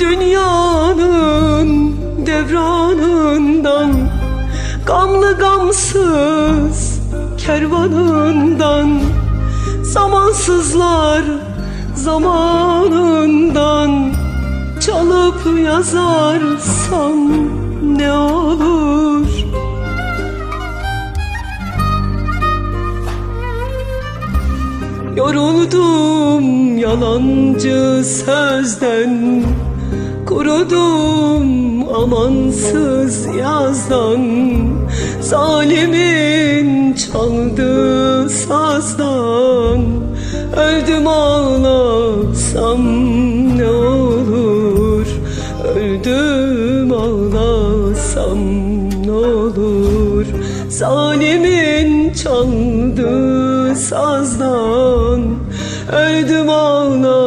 Dünyanın devranından Gamlı gamsız kervanından Zamansızlar zamanından Çalıp yazarsam ne olur? Yoruldum yalancı sözden Kurudum amansız yazdan Zalimin çaldığı sazdan. Öldüm ağlasam ne olur Öldüm ağlasam ne olur. Zalimin çaldığı sazdan Öldüm ağlasam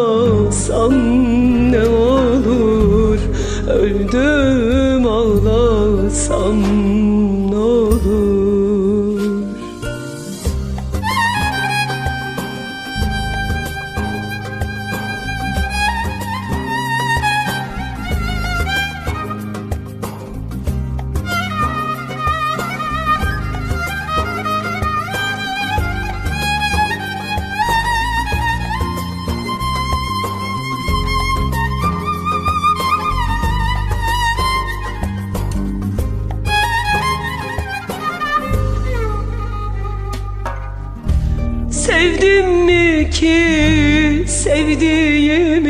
ki sevdiğimi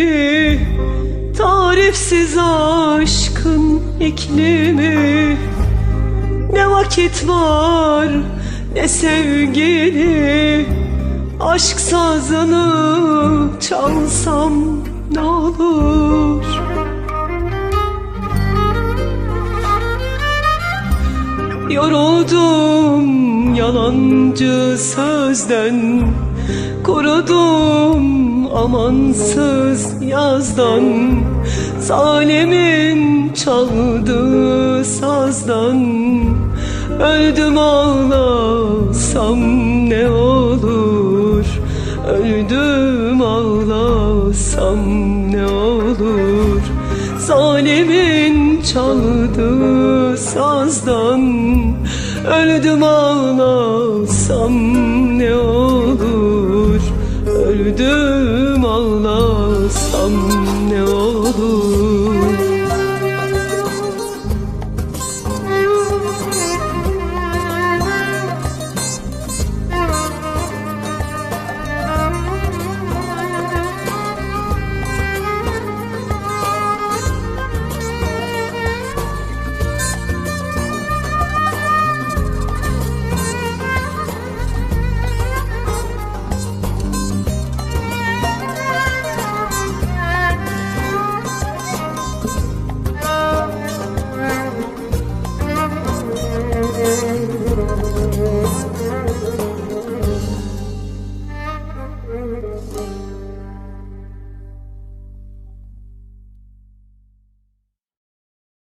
Tarifsiz aşkın iklimi. Ne vakit var ne sevgili Aşk sazını çalsam ne olur? Yoruldum yalancı sözden Kurudum amansız yazdan Zalimin çaldığı sazdan. Öldüm ağlasam ne olur Öldüm ağlasam ne olur. Zalimin çaldığı sazdan Öldüm ağlasam ne olur Öldüm ağlasam ne olur